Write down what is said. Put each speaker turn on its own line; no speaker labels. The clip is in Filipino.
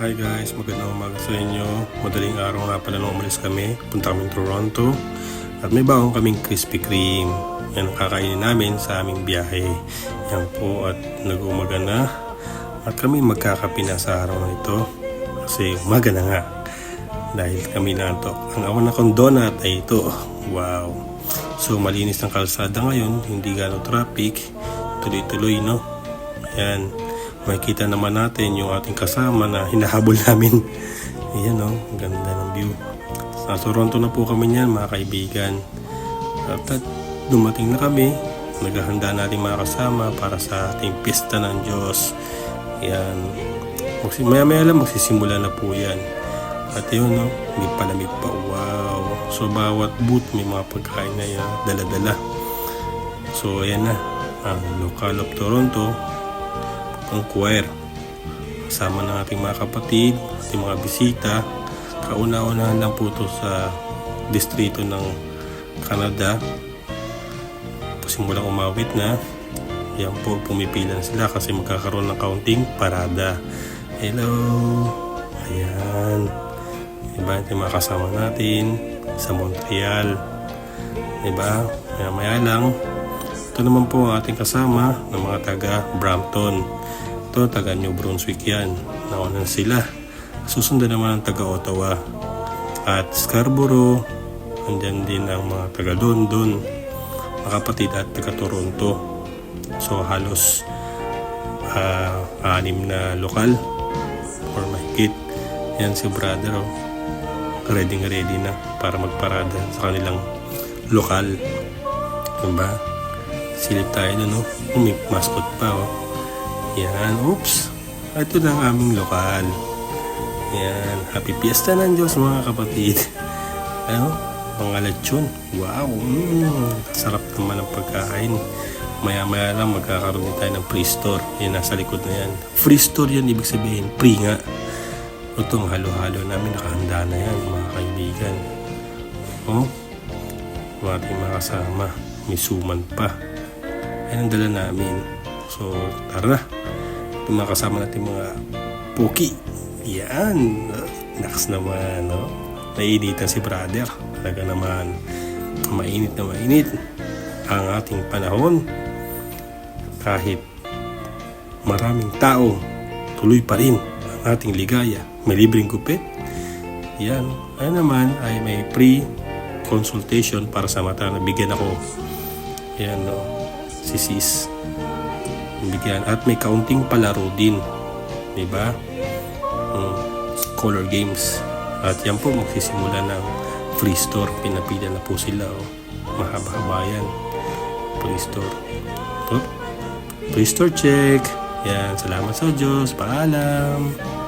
Hi guys, magandang umaga sa inyo. Madaling araw nga pala nung umalis kami. Punta kami Toronto. At may bagong kaming Krispy Kreme. Yan ang kakainin namin sa aming biyahe. Yan po at nag-umaga na. At kami magkakape na sa araw na ito. Kasi umaga na nga. Dahil kami nantok. Ang awan na kong donut ay ito. Wow. So malinis ng kalsada ngayon. Hindi gano'ng traffic. Tuloy-tuloy no. Yan makikita naman natin yung ating kasama na hinahabol namin. Ayan o, ang ganda ng view. Sa Toronto na po kami niyan mga kaibigan. At, at dumating na kami, naghahanda natin mga kasama para sa ating pista ng Diyos. Yan. Magsi maya maya lang magsisimula na po yan. At yun no, may palamig pa. Wow. So bawat booth may mga pagkain na yan, dala-dala. So ayan na, ang local of Toronto, ang choir. Kasama ng ating mga kapatid, ating mga bisita. Kauna-unahan lang po ito sa distrito ng Canada. Pasimulang umawit na. Yan po, pumipila na sila kasi magkakaroon ng kaunting parada. Hello! Ayan. Diba, ito yung mga kasama natin sa Montreal. Diba? Maya maya lang. Ito naman po ang ating kasama ng mga taga Brampton. Ito, taga New Brunswick yan. Nauna sila. Susundan naman ang taga Ottawa. At Scarborough, andyan din ang mga taga London, mga kapatid at taga Toronto. So halos ah, anim na lokal or mahigit. Yan si brother oh. Ready ready na para magparada sa kanilang lokal. Diba? Silip tayo dun, oh. May mascot pa, oh. Yan, oops. Ito na ang aming lokal. Yan, happy fiesta ng Diyos mga kapatid. Ano? Mga lechon. Wow, mm, sarap naman ang pagkain. Maya-maya lang magkakaroon tayo ng free store. Yan, nasa likod na yan. Free store yan, ibig sabihin, free nga. Itong halo-halo namin, nakahanda na yan, mga kaibigan. Oh, mga kasama. May suman pa. Yan ang dala namin. So, tara na. Itong mga kasama natin mga puki. Yan. Naks naman, no? Nainitan si brother. Talaga naman. Mainit na mainit. Ang ating panahon. Kahit maraming tao, tuloy pa rin ang ating ligaya. May libreng gupit. Yan. Ay naman ay may free consultation para sa mata. Nabigyan ako. Yan, no? Si sis. Bigyan. At may kaunting palaro din. Di ba? Mm, color games. At yan po magsisimula ng free store. Pinapila na po sila. Oh. Mahaba-haba yan. Free store. Oh. Free store check. Yan. Salamat sa Diyos. Paalam.